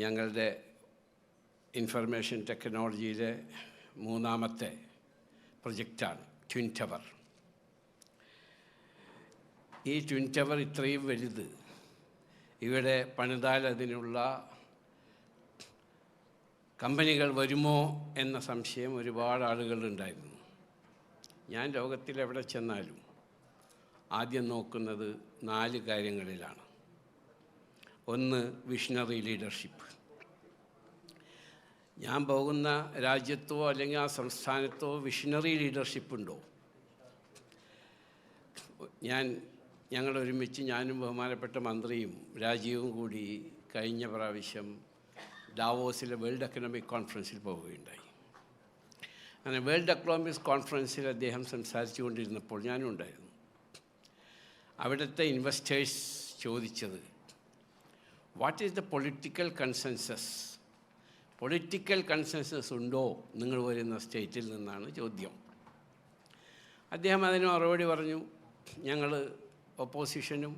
ഞങ്ങളുടെ ഇൻഫർമേഷൻ ടെക്നോളജിയിലെ മൂന്നാമത്തെ പ്രൊജക്റ്റാണ് ട്വിൻ ടവർ ഈ ട്വിൻ ടവർ ഇത്രയും വലുത് ഇവിടെ പണിതാൽ അതിനുള്ള കമ്പനികൾ വരുമോ എന്ന സംശയം ഒരുപാട് ആളുകളുണ്ടായിരുന്നു ഞാൻ ലോകത്തിൽ എവിടെ ചെന്നാലും ആദ്യം നോക്കുന്നത് നാല് കാര്യങ്ങളിലാണ്. ഒന്ന് വിഷണറി ലീഡർഷിപ്പ് ഞാൻ പോകുന്ന രാജ്യത്തോ അല്ലെങ്കിൽ ആ സംസ്ഥാനത്തോ വിഷണറി ലീഡർഷിപ്പ് ഉണ്ടോ? ഞാൻ ഞങ്ങൾ ഒരുമിച്ച് ഞാനും ബഹുമാനപ്പെട്ട മന്ത്രിയും രാജീവും കൂടി കഴിഞ്ഞ പ്രാവശ്യം ഡാവോസിലെ വേൾഡ് എക്കണോമിക് കോൺഫറൻസിൽ പോവുകയുണ്ടായി. അങ്ങനെ വേൾഡ് എക്കണോമിക്സ് കോൺഫറൻസിൽ അദ്ദേഹം സംസാരിച്ചു കൊണ്ടിരുന്നപ്പോൾ ഞാനും ഉണ്ടായിരുന്നു. അവിടുത്തെ ഇൻവെസ്റ്റേഴ്സ് ചോദിച്ചത് what is the political consensus political consensus ഉണ്ടോ? നിങ്ങൾ വരുന്ന സ്റ്റേറ്റിൽ നിന്നാണ് ചോദ്യം. അദ്ദേഹം അതിന് മറുപടി പറഞ്ഞു. ഞങ്ങൾ ഒപ്പോസിഷനും